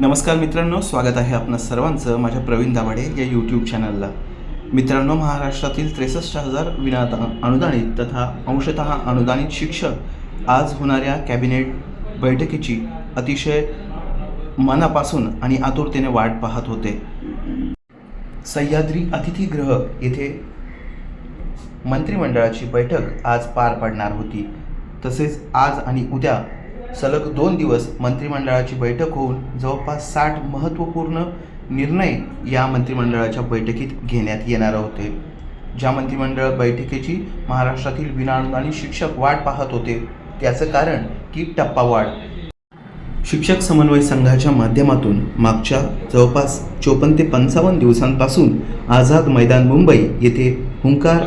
नमस्कार मित्रांनो स्वागत आहे आपणा सर्वांचं माझ्या प्रवीण दाभाडे या यूट्यूब चॅनलला मित्रांनो महाराष्ट्रातील त्रेसष्ट हजार विना अनुदानित तथा अंशतः अनुदानित शिक्षक आज होणाऱ्या कॅबिनेट बैठकीची अतिशय मनापासून आणि आतुरतेने वाट पाहत होते. सह्याद्री अतिथीगृह येथे मंत्रिमंडळाची बैठक आज पार पडणार होती. तसेच आज आणि उद्या सलग दोन दिवस मंत्रिमंडळाची बैठक होऊन जवळपास साठ महत्त्वपूर्ण निर्णय या मंत्रिमंडळाच्या बैठकीत घेण्यात येणार होते. ज्या मंत्रिमंडळ बैठकीची महाराष्ट्रातील विनाअनुदानित शिक्षक वाट पाहत होते त्याचं कारण की टप्पावाढ शिक्षक समन्वय संघाच्या माध्यमातून मागच्या जवळपास चोपन्न ते पंचावन्न दिवसांपासून आझाद मैदान मुंबई येथे हुंकार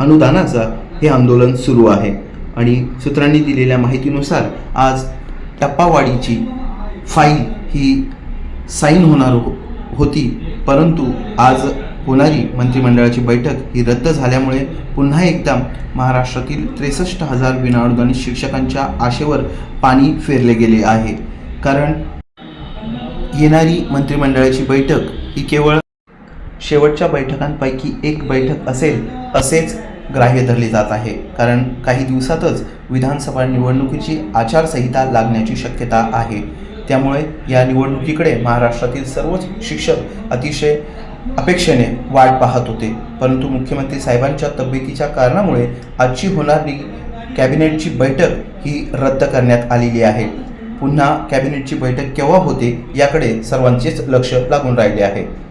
अनुदानाचा हे आंदोलन सुरू आहे. आणि सूत्रांनी दिलेल्या माहितीनुसार आज टप्पावाढीची फाईल ही साईन होणार हो होती. परंतु आज होणारी मंत्रिमंडळाची बैठक ही रद्द झाल्यामुळे पुन्हा एकदा महाराष्ट्रातील त्रेसष्ट हजार विनाअनुदानित शिक्षकांच्या आशेवर पाणी फेरले गेले आहे. कारण येणारी मंत्रिमंडळाची बैठक ही केवळ शेवटच्या बैठकांपैकी एक बैठक असेल असेच ग्राह्य धरले जात आहे. कारण काही दिवसातच विधानसभा निवडणुकीची आचारसंहिता लागण्याची शक्यता आहे. त्यामुळे या निवडणुकीकडे महाराष्ट्रातील सर्वच शिक्षक अतिशय अपेक्षेने वाट पाहत होते. परंतु मुख्यमंत्री साहेबांच्या तब्येतीच्या कारणामुळे आजची होणारी कॅबिनेटची बैठक ही रद्द करण्यात आलेली आहे. पुन्हा कॅबिनेटची बैठक केव्हा होते याकडे सर्वांचेच लक्ष लागून राहिले आहे.